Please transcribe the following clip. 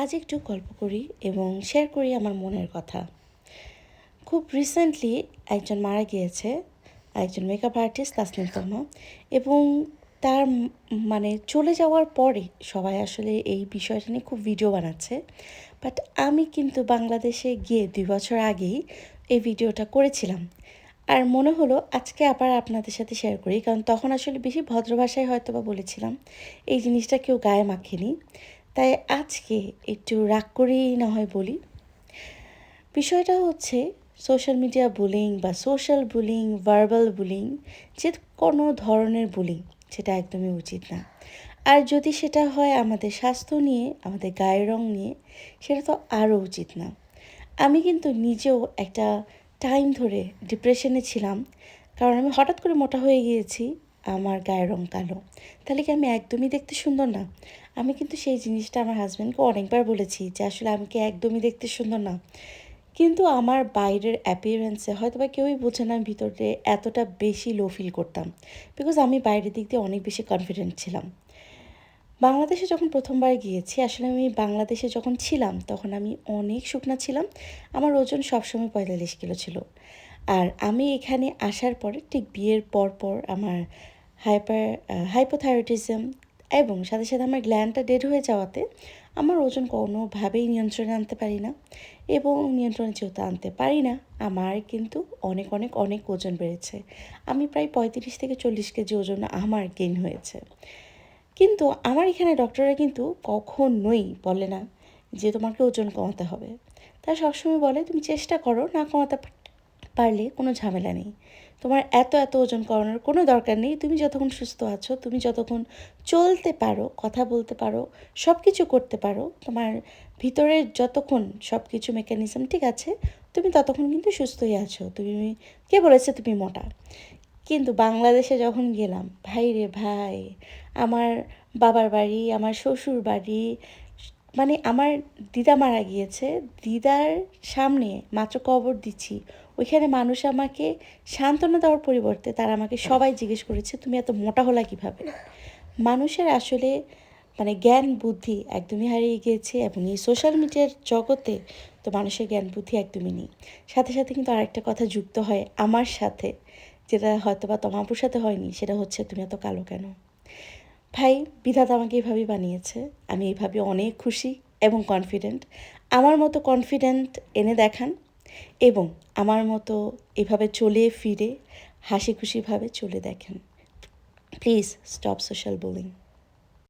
আজ একটু গল্প করি এবং শেয়ার করি আমার মনের কথা। খুব রিসেন্টলি একজন মারা গিয়েছে, একজন মেকআপ আর্টিস্ট তাসনিম তমা এবং তার মানে চলে যাওয়ার পরে সবাই আসলে এই বিষয়টা নিয়ে খুব ভিডিও বানাচ্ছে। বাট আমি কিন্তু বাংলাদেশে গিয়ে দুই বছর আগেই এই ভিডিওটা করেছিলাম। আর মনে হলো আজকে আবার আপনাদের সাথে শেয়ার করি, কারণ তখন আসলে বেশি ভদ্র ভাষায় হয়তো বা বলেছিলাম, এই জিনিসটা কেউ গায়ে মাখেনি। তাই আজকে একটু রাগ করেই না হয় বলি। বিষয়টা হচ্ছে সোশ্যাল মিডিয়া বুলিং বা সোশ্যাল বুলিং ভার্বাল বুলিং যে কোনো ধরনের বুলিং সেটা একদমই উচিত না। আর যদি সেটা হয় আমাদের স্বাস্থ্য নিয়ে, আমাদের গায়ের রং নিয়ে, সেটা তো আরও উচিত না। আমি কিন্তু নিজেও একটা টাইম ধরে ডিপ্রেশনে ছিলাম, কারণ আমি হঠাৎ করে মোটা হয়ে গিয়েছি আমার গায়ের রং কালো। তাহলে কি আমি একদমই দেখতে সুন্দর না? আমি কিন্তু সেই জিনিসটা আমার হাজব্যান্ডকে অনেকবার বলেছি যে আসলে আমি কি একদমই দেখতে সুন্দর না। কিন্তু আমার বাইরের অ্যাপিয়ারেন্সে হয়তো বা কেউই বোঝে না ভিতরে এতটা বেশি লো ফিল করতাম। বিকজ আমি বাইরের দিক দিয়ে অনেক বেশি কনফিডেন্ট ছিলাম। বাংলাদেশে যখন প্রথমবার গিয়েছি, আসলে আমি বাংলাদেশে যখন ছিলাম, তখন আমি অনেক শুকনা ছিলাম। আমার ওজন সবসময় পঁয়তাল্লিশ কিলো ছিল। আর আমি এখানে আসার পরে ঠিক বিয়ের পর পর আমার হাইপার হাইপোথাইরয়েডিজম এবং সাথে সাথে আমার গ্ল্যান্ডটা ডেড হয়ে যাওয়াতে আমার ওজন কোনোভাবেই নিয়ন্ত্রণে আনতে পারি না এবং নিয়ন্ত্রণে যেহেতু আনতে পারি না, আমার কিন্তু অনেক অনেক অনেক ওজন বেড়েছে। আমি প্রায় পঁয়ত্রিশ থেকে চল্লিশ কেজি ওজন আমার গেইন হয়েছে। কিন্তু আমার এখানে ডক্টররা কিন্তু কখনোই বলে না যে তোমাকে ওজন কমাতে হবে। তারা সবসময় বলে, তুমি চেষ্টা করো না কমাতে পারলে কোনো ঝামেলা নেই। তোমার এত এত ওজন করানোর কোনো দরকার নেই। তুমি যতক্ষণ সুস্থ আছো, তুমি যতক্ষণ চলতে পারো, কথা বলতে পারো সব কিছু করতে পারো, তোমার ভিতরের যতক্ষণ সব কিছু মেকানিজম ঠিক আছে, তুমি ততক্ষণ কিন্তু সুস্থই আছো। তুমি, কে বলেছে তুমি মোটা? কিন্তু বাংলাদেশে যখন গেলাম ভাই রে ভাই, আমার বাবার বাড়ি, আমার শ্বশুর বাড়ি মানে আমার দিদা মারা গিয়েছে, দিদার সামনে মাত্র কবর দিচ্ছি। ওইখানে মানুষ আমাকে সান্ত্বনা দেওয়ার পরিবর্তে তারা আমাকে সবাই জিজ্ঞেস করেছে, তুমি এত মোটা হলা কীভাবে? মানুষের আসলে মানে জ্ঞান, বুদ্ধি একদমই হারিয়ে গিয়েছে এবং এই সোশ্যাল মিডিয়ার জগতে তো মানুষের জ্ঞান, বুদ্ধি একদমই নেই। সাথে সাথে কিন্তু আরেকটা কথা যুক্ত হয় আমার সাথে, যেটা হয়তো বা তোমাপুর সাথে হয়নি, সেটা হচ্ছে, তুমি এত কালো কেন? ভাই, বিধাতা আমাকে এইভাবেই বানিয়েছে। আমি এইভাবে অনেক খুশি এবং কনফিডেন্ট আমার মতো কনফিডেন্ট এনে দেখান এবং আমার মতো এভাবে চলে ফিরে হাসি খুশিভাবে চলে দেখেন। Please stop social bullying